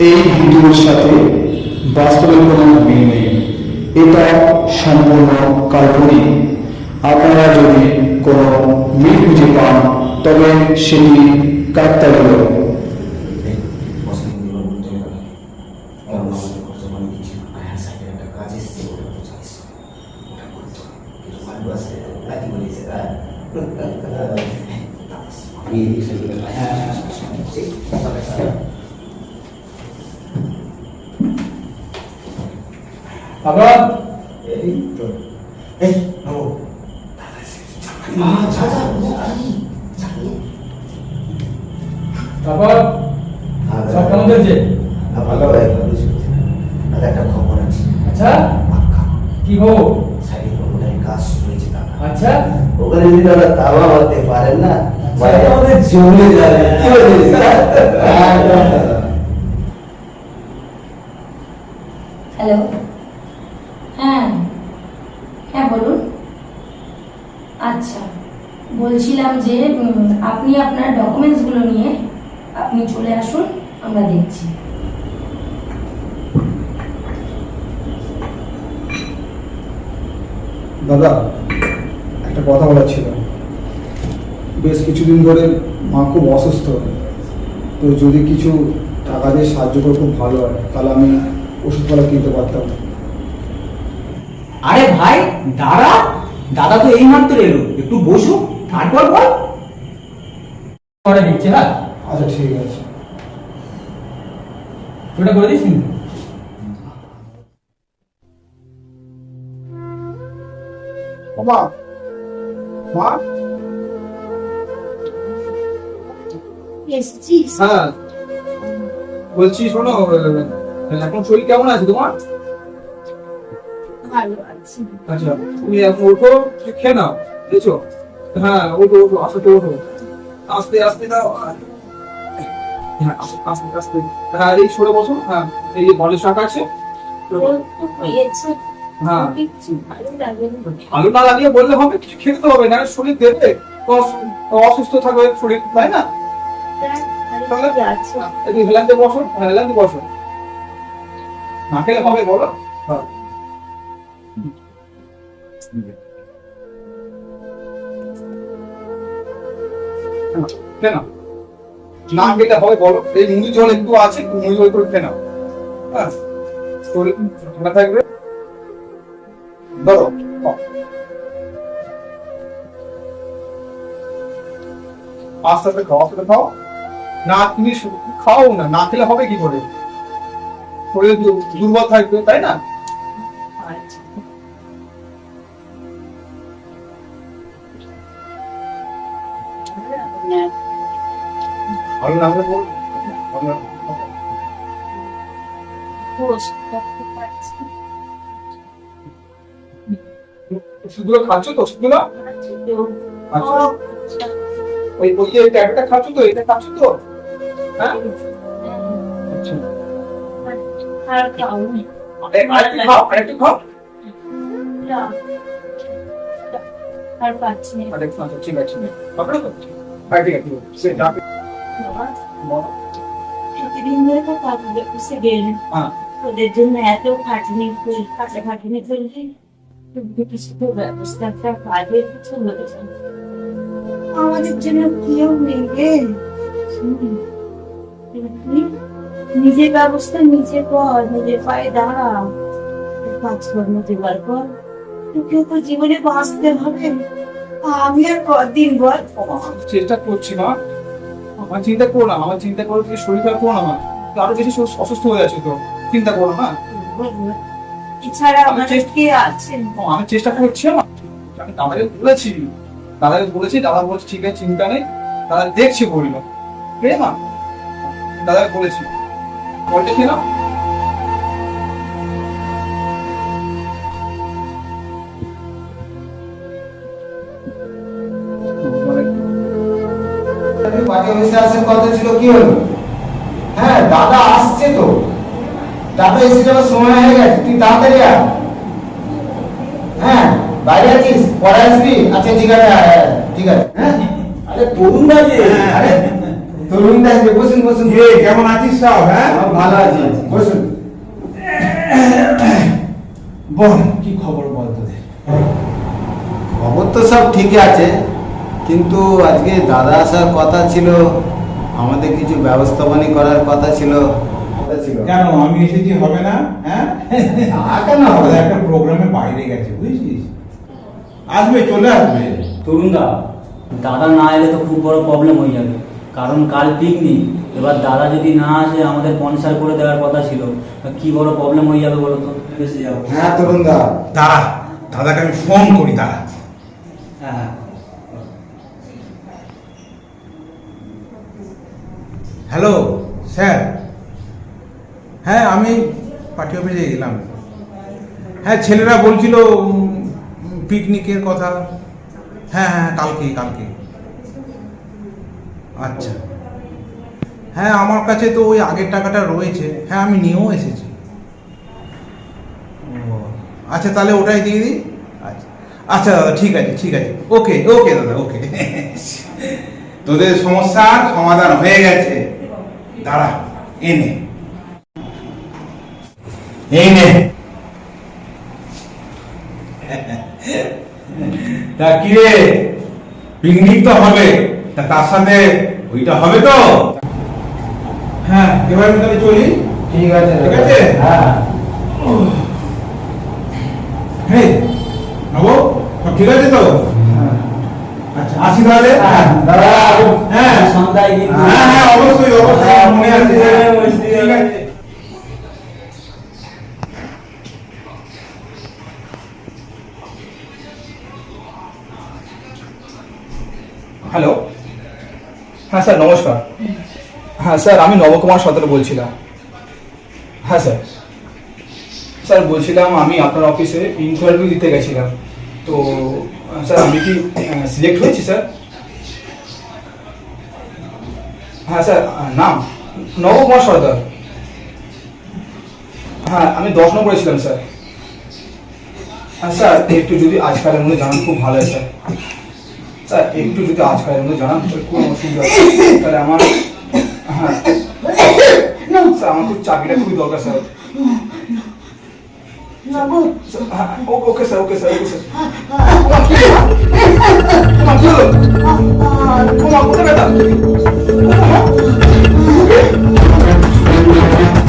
এই ভিডিওর সাথে বাস্তবের কোনো মিল নেই এটা সম্পূর্ণ কাল্পনিক আপনারা যদি কোনো মিল খুঁজে পান তবে সেটি কাকতালীয় আবার? তারপর? সব কেমন চলছে? ভালো হয় দাদা একটা খবর আছে। আচ্ছা? কি খবর? সাইড কোনোটাই কাজ হয়েছে দাদা। আচ্ছা? ওখানে যদি ওরা দাবা হতে পারেন না বাইরে আমাদের জমে যাবে। কি বলিস হ্যালো। হ্যাঁ। হ্যাঁ বলুন। আচ্ছা বলছিলাম যে আপনি আপনার ডকুমেন্টসগুলো নিয়ে আপনি চলে আসুন, আমরা দেখছি। দাদা, একটা কথা বলার ছিল। বেশ কিছুদিন ধরে মা খুব অসুস্থ। তো যদি কিছু টাকা দিয়ে সাহায্য করে খুব ভালো হয়, তাহলে আমি ওষুধপালা কিনতে পারতাম। আরে ভাই দাদা? দাদা তো এই মাত্র এলো। একটু বসো তারপর বল। করে দিচ্ছে হ্যাঁ? আচ্ছা ঠিক আছে। ওটা করে দিস কিন্তু মা। মা? এসছিস? হ্যাঁ। বলছি শোনো এখন শরীর কেমন আছে তোমার? ভালো আছি আচ্ছা তুমি এখন ওঠো খেয়ে নাও বুঝেছ হ্যাঁ ওঠো ওঠো আস্তে ওঠো। আস্তে আস্তে দাও হ্যাঁ আস্তে আস্তে আস্তে। হ্যাঁ এই সরে বসো হ্যাঁ এই যে বলের শাক আছে। হ্যাঁ। ভালো না লাগলে বললে হবে কিছু খেতে হবে না শরীর দেবে অসুস্থ থাকবে শরীর তাই না? একটু হেলান্তে বসো হেলান্তে বসো। না খেলে হবে বলো। হ্যাঁ। কেন? না খেলে হবে, বলো। এই জল একটু আছে করে নাও। হ্যাঁ? ঠান্ডা থাকবে। ধরো। আস্তে আস্তে খাও আস্তে খাও। না তুমি খাও না না খেলে হবে কি করে? শরীর দুর্বল থাকবে, তাই না? ওষুধগুলো খাচ্ছ তো? ওষুধগুলো? আচ্ছা। ওই ওই যে ট্যাবলেটটা খাচ্ছ তো? এটা খাচ্ছ তো? হ্যাঁ? আচ্ছা। আরে, আরেকটু খাও আরেকটু খাও। আর পাচ্ছি না আরেকটু আচ্ছা ঠিক আছে। হবে না তো হ্যাঁ ঠিক আছে ঠিক আছে। সে ডাকে। প্রতিদিন ধরে তো কাজে গেলেন হ্যাঁ। ওদের জন্য এত খাটনি করে খাটা খাটনি কিন্তু কিছু তো ব্যবস্থা একটা কাজের কিছু হয়েছে আমাদের জন্য কেউ নেই রে নিজের ব্যবস্থা নিজে কর নিজের পায়ে দাঁড়া। কাজকর্ম জোগাড় কর তো জীবনে বাঁচতে হবে আমি আর কদিন বল চেষ্টা করছি মা। আমার চিন্তা করো না আমার চিন্তা করো তুমি শরীর খারাপ করো না মা। আরও বেশি অসুস্থ হয়ে আছে তো চিন্তা করো না এছাড়া আমার কে আছেন? আমি চেষ্টা করছি আমি দাদাকে বলেছি দাদাকে বলেছি দাদা বলছে ঠিক আছে চিন্তা নেই। দাদা দেখছি বলল। ঠিক আছে মা? দাদাকে বলেছি। বলতে কি বাজে বসে আসার কথা ছিল কি হলো? হ্যাঁ দাদা আসছে তো। দাদা এসে যাওয়ার সময় হয়ে গেছে। তুই তাড়াতাড়ি আয়। হ্যাঁ বাইরে আছিস? পরে আসবি? আচ্ছা ঠিক আছে ঠিক আছে। হ্যাঁ? আরে যে। আরে তরুণ দা যে বসুন বসুন। কেমন আছিস সব হ্যাঁ ভালো আছি। বসুন। বল কি খবর বল তোদের? খবর তো সব ঠিকই আছে। কিন্তু আজকে দাদা আসার কথা ছিল আমাদের কিছু ব্যবস্থাপনা করার কথা ছিল। কেন? আমি এসেছি হবে না? হ্যাঁ? কেন হবে? একটা প্রোগ্রামে বাইরে গেছে বুঝছিস? আসবে চলে আসবে। তরুণদা দাদা না এলে তো খুব বড় প্রবলেম হয়ে যাবে। কারণ কাল পিকনিক এবার দাদা যদি না আসে আমাদের স্পন্সার করে দেওয়ার কথা ছিল কি বড় প্রবলেম হয়ে যাবে বলো তো? বেশি যাব হ্যাঁ তরুণ দা। দাঁড়া দাদাকে আমি ফোন করি দাঁড়া। হ্যাঁ। Hello, sir. হ্যাঁ আমি পার্টি অফিসে গেলাম। হ্যাঁ ছেলেরা বলছিল পিকনিকের কথা। হ্যাঁ হ্যাঁ কালকে কালকে। আচ্ছা। হ্যাঁ আমার কাছে তো ওই আগের টাকাটা রয়েছে। হ্যাঁ আমি নিয়েও এসেছি। আচ্ছা তাহলে ওটাই দিয়ে দিই? আচ্ছা আচ্ছা দাদা, ঠিক আছে ঠিক আছে। ওকে ওকে, দাদা, ওকে। তোদের সমস্যার সমাধান হয়ে গেছে। দাঁড়া এনে এই নে। তা কি রে? পিকনিক তো হবে। তা তার সাথে ওইটা হবে তো? হ্যাঁ এবার তাহলে চলি। ঠিক আছে ঠিক আছে? হ্যাঁ। হ্যাঁ নব সব ঠিক আছে তো? আচ্ছা আসি তাহলে? হ্যাঁ, দাদা হ্যাঁ। সন্ধ্যায় কিন্তু হ্যাঁ হ্যাঁ অবশ্যই হ্যালো হ্যাঁ স্যার, নমস্কার। হ্যাঁ স্যার, আমি নবকুমার সদর বলছিলাম। হ্যাঁ স্যার। স্যার, বলছিলাম আমি আপনার অফিসে ইন্টারভিউ দিতে গেছিলাম। তো, স্যার, আমি কি সিলেক্ট হয়েছি, স্যার? হ্যাঁ স্যার নাম? নবকুমার সর্দার হ্যাঁ আমি দশ নম্বরে ছিলাম স্যার হ্যাঁ স্যার একটু যদি আজকালের মধ্যে জানান খুব ভালো হয় স্যার স্যার একটু যদি আজকালের মধ্যে জানান খুব অসুবিধা তাহলে আমার হ্যাঁ স্যার আমার খুব চাকরিটা খুবই দরকার স্যার হ্যাঁ, okay sir okay sir okay sir? Yeah.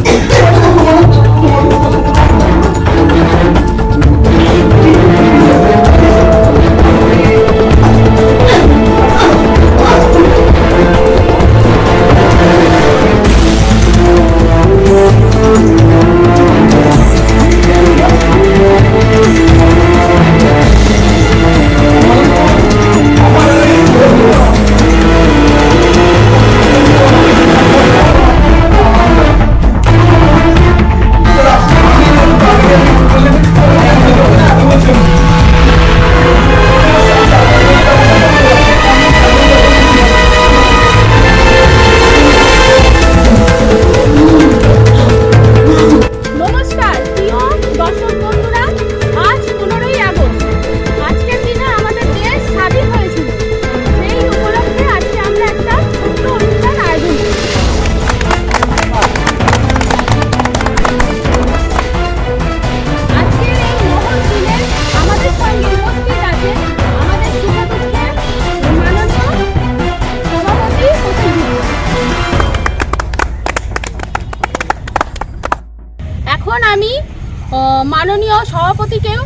মাননীয় সভাপতিকেও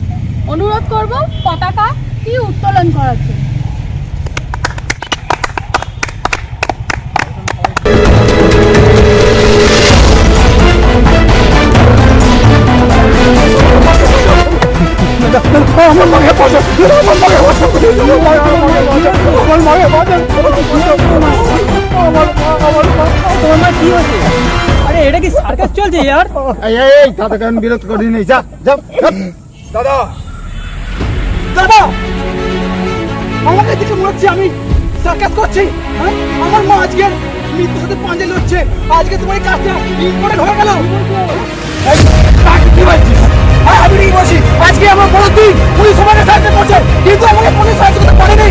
অনুরোধ করব পতাকা কি উত্তোলন করার জন্য। চলছে ইয়ার এই এই, এই দাদাকে আমি বিরত করি নি যা যা। দাদা! দাদা! আমাকে মনে হচ্ছে আমি সার্কাস করছি। হ্যাঁ? আমার মা মৃত্যুর সাথে লড়ছে। আজকে তোমার কাজটা ইম্পর্টেন্ট হয়ে গেল। কি হ্যাঁ, আমি আজকে আমার বড় দিন পুলিশ আমাকে সাহায্য করছে। কিন্তু আমাকে পুলিশ সাহায্য করতে পারেনি।